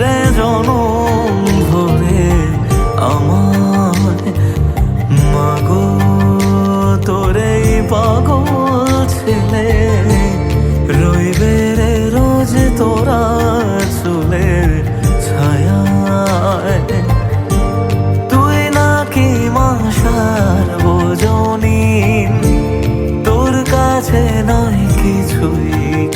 রে জনম ভরে আমার, মাগো তোরে পাগল ছেলে, রইবে রে রোজ তোরা চুলের ছায়া তুই নাকি মাসার বোঝনি, তোর কাছে নাই কিছুই